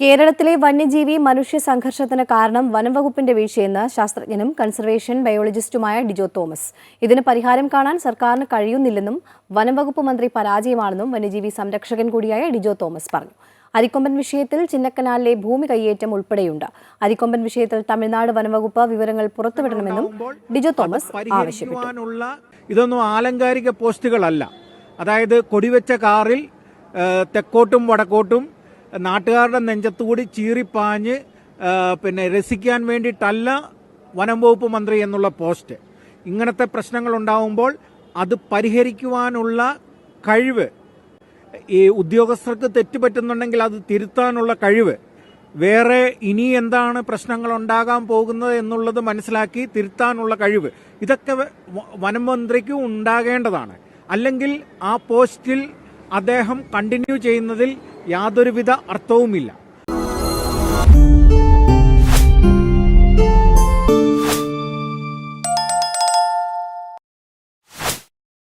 കേരളത്തിലെ വന്യജീവി മനുഷ്യ സംഘർഷത്തിന് കാരണം വനംവകുപ്പിന്റെ വീഴ്ചയെന്ന് ശാസ്ത്രജ്ഞനും കൺസർവേഷൻ ബയോളജിസ്റ്റുമായ ഡിജോ തോമസ്. ഇതിന് പരിഹാരം കാണാൻ സർക്കാരിന് കഴിയുന്നില്ലെന്നും വനംവകുപ്പ് മന്ത്രി പരാജയമാണെന്നും വന്യജീവി സംരക്ഷകൻ കൂടിയായ ഡിജോ തോമസ് പറഞ്ഞു. അരിക്കൊമ്പൻ വിഷയത്തിൽ ചിന്നക്കനാലിലെ ഭൂമി കയ്യേറ്റം ഉൾപ്പെടെയുണ്ട്. അരിക്കൊമ്പൻ വിഷയത്തിൽ തമിഴ്നാട് വനംവകുപ്പ് വിവരങ്ങൾ പുറത്തുവിടണമെന്നും ഡിജോ തോമസ് ആവശ്യപ്പെട്ടു. ഇതൊന്നും ആലങ്കാരിക പോസ്റ്റുകളല്ല. അതായത് കൊടിവെച്ച കാറിൽ തെക്കോട്ടും വടക്കോട്ടും നാട്ടുകാരുടെ നെഞ്ചത്തുകൂടി ചീറിപ്പാഞ്ഞ് പിന്നെ രസിക്കാൻ വേണ്ടിയിട്ടല്ല വനം വകുപ്പ് മന്ത്രി എന്നുള്ള പോസ്റ്റ്. ഇങ്ങനത്തെ പ്രശ്നങ്ങൾ ഉണ്ടാവുമ്പോൾ അത് പരിഹരിക്കുവാനുള്ള കഴിവ് ഈ ഉദ്യോഗസ്ഥർക്ക് തെറ്റുപറ്റുന്നുണ്ടെങ്കിൽ അത് തിരുത്താനുള്ള കഴിവ് വേറെ ഇനി എന്താണ് പ്രശ്നങ്ങൾ ഉണ്ടാകാൻ പോകുന്നത് എന്നുള്ളത് മനസ്സിലാക്കി തിരുത്താനുള്ള കഴിവ് ഇതൊക്കെ വനം മന്ത്രിക്ക് ഉണ്ടാകേണ്ടതാണ്. അല്ലെങ്കിൽ ആ പോസ്റ്റിൽ അദ്ദേഹം കണ്ടിന്യൂ ചെയ്യുന്നതിൽ യാതൊരുവിധ അർത്ഥവുമില്ല.